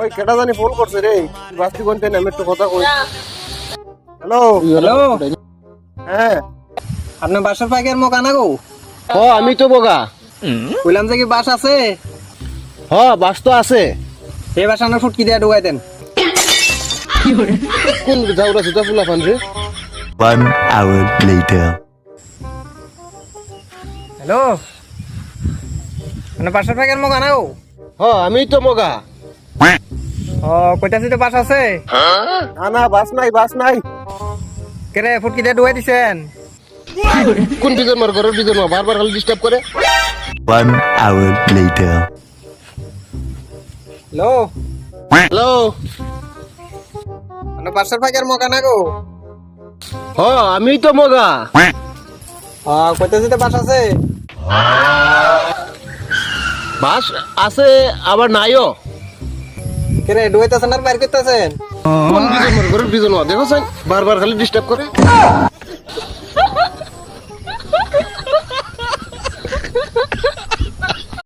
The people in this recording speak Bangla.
ওই কেটা জানি ফোন করছে রে। বাস্তি আমি একটু কথা কই। হ্যালো? হ্যালো? হ্যাঁ। আপনার বাসার পাইকার মো কানা গো? হ আমি তো বগা কইলাম যে কি বাস আছে? হ বাস তো আছে। এই বাসা আপনার ফুটকি দিয়ে ঢুকাই দেন। কোন যাওরা সুতা ফুলা ফান রে। One hour later. হ্যালো? আপনার বাসার পাইকার মো কানা গো হ আমি তো মগা। ও কইতাছি তো বাস আছে? না না বাস নাই বাস নাই। কেরে ফুটকি দিয়ে ঢুকাই দিছেন? কোন বিজন মার ঘরের বিজন মার বারবার খালি ডিস্টার্ব করে One hour later. Hello hello আপনার বাসার পাইকার মো কানা গো? হ আমি তো মগা। ও কইতাছি তো বাস আছে? বাস আছে আবার নাইও। কেরে ডুবাইতেছেন আর বাইর করতেছেন কোন বিজন মার ঘরের বিজন ও দেখো বারবার খালি ডিস্টার্ব করে।